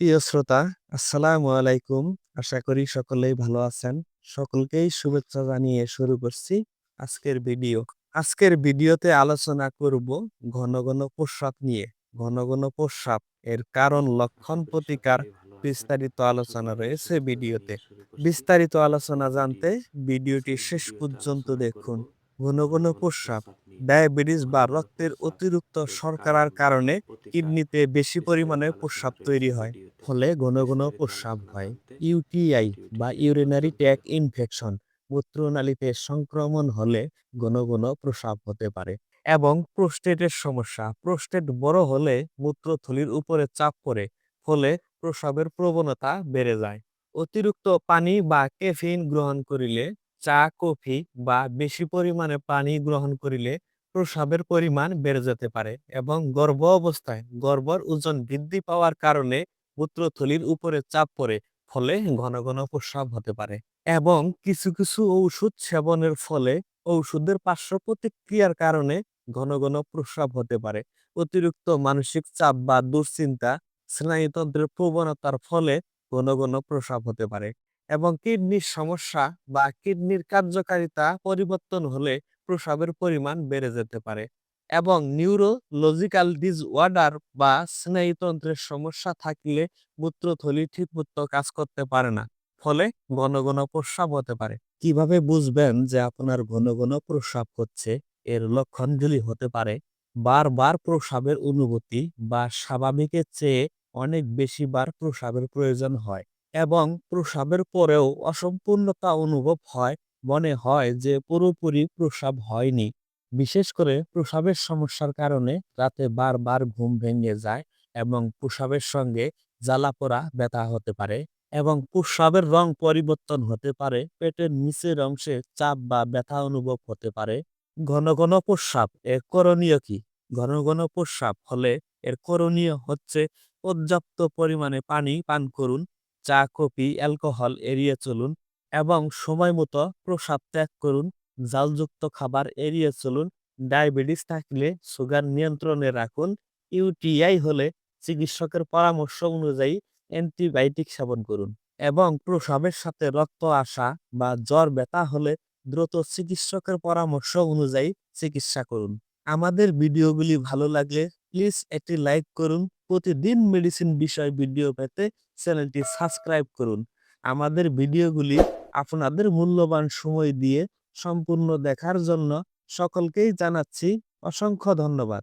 প্রিয় শ্রোতা, আসসালামু আলাইকুম। আশা করি সকলেই ভালো আছেন। সকলকেই শুভেচ্ছা জানিয়ে শুরু করছি আজকের ভিডিও। আজকের ভিডিওতে আলোচনা করব ঘন ঘন প্রস্রাব নিয়ে। ঘন ঘন প্রস্রাব এর কারণ, লক্ষণ, প্রতিকার বিস্তারিত আলোচনা রয়েছে ভিডিওতে। বিস্তারিত আলোচনা জানতে ভিডিওটি শেষ পর্যন্ত দেখুন। ঘন ঘন প্রস্রাব ডায়াবেটিস বা রক্তের অতিরিক্ত শর্করার কারণে কিডনিতে বেশি পরিমাণে প্রস্রাব তৈরি হয়। ফলে ঘন ঘন প্রস্রাব হয়। ইউটিআই বা ইউরিনারি ট্র্যাক ইনফেকশন মূত্রনালীতে সংক্রমণ হলে ঘন ঘন প্রস্রাব হতে পারে এবং প্রোস্টেটের সমস্যা প্রোস্টেট বড় হলে মূত্রথলির উপরে চাপ পড়ে ফলে প্রস্রাবের প্রবণতা বেড়ে যায়। অতিরিক্ত পানি বা ক্যাফিন গ্রহণ করিলে চা, কফি বা বেশি পরিমাণে পানি গ্রহণ করিলে প্রস্রাবের পরিমাণ বেড়ে যেতে পারে এবং গর্ভ অবস্থায় গর্ভর ওজন বৃদ্ধি পাওয়ার কারণে মূত্রথলির উপরে চাপ পড়ে, ফলে ঘন ঘন প্রস্রাব হতে পারে এবং কিছু কিছু ঔষধ সেবনের ফলে ঔষধের পার্শ্ব প্রতিক্রিয়ার কারণে ঘন ঘন প্রস্রাব হতে পারে। অতিরিক্ত মানসিক চাপ বা দুশ্চিন্তা, স্নায়ুতন্ত্রের প্রবণতার ফলে ঘন ঘন প্রস্রাব হতে পারে। এবং কিডনির সমস্যা বা কিডনির কার্যকারিতা পরিবর্তন হলে প্রস্রাবের পরিমাণ বেড়ে যেতে পারে এবং নিউরোলজিক্যাল ডিসঅর্ডার বা স্নায়ুতন্ত্রের সমস্যা থাকলে মূত্রথলি ঠিকমতো কাজ করতে পারে না। ফলে ঘন ঘন প্রস্রাব হতে পারে। কীভাবে বুঝবেন যে আপনার ঘন ঘন প্রস্রাব হচ্ছে? এর লক্ষণগুলি হতে পারে, বারবার প্রস্রাবের অনুভূতি বা স্বাভাবিকের চেয়ে অনেক বেশি বার প্রস্রাবের প্রয়োজন হয়। এবং প্রসাবের পরেও অসম্পূর্ণতা অনুভব হয়। মনে হয় যে পুরোপুরি প্রস্রাব হয়নি। বিশেষ করে প্রস্রাবের সমস্যার কারণে রাতে বারবার ঘুম ভেঙে যায় এবং প্রস্রাবের সঙ্গে জ্বালাপোড়া ব্যথা হতে পারে এবং প্রস্রাবের রং পরিবর্তন হতে পারে। পেটের নিচের অংশে চাপ বা ব্যথা অনুভব হতে পারে। ঘন ঘন প্রস্রাব এর করণীয় কি? ঘন ঘন প্রস্রাব হলে এর করণীয় হচ্ছে পর্যাপ্ত পরিমাণে পানি পান করুন। চা, কফি, অ্যালকোহল এড়িয়ে চলুন এবং সময় মতো প্রস্রাব ত্যাগ করুন। জালযুক্ত খাবার এড়িয়ে চলুন। ডায়াবেটিস থাকলে সুগার নিয়ন্ত্রণে রাখুন। ইউটিআই হলে চিকিৎসকের পরামর্শ অনুযায়ী অ্যান্টিবায়োটিক সেবন করুন এবং প্রসাবের সাথে রক্ত আসা বা জ্বর, ব্যথা হলে দ্রুত চিকিৎসকের পরামর্শ অনুযায়ী চিকিৎসা করুন। আমাদের ভিডিওগুলি ভালো লাগলে প্লিজ একটি লাইক করুন। প্রতিদিন মেডিসিন বিষয় ভিডিও পেতে চ্যানেলটি সাবস্ক্রাইব করুন। আমাদের ভিডিওগুলি আপনাদের মূল্যবান সময় দিয়ে সম্পূর্ণ দেখার জন্য সকলকেই জানাচ্ছি অসংখ্য ধন্যবাদ।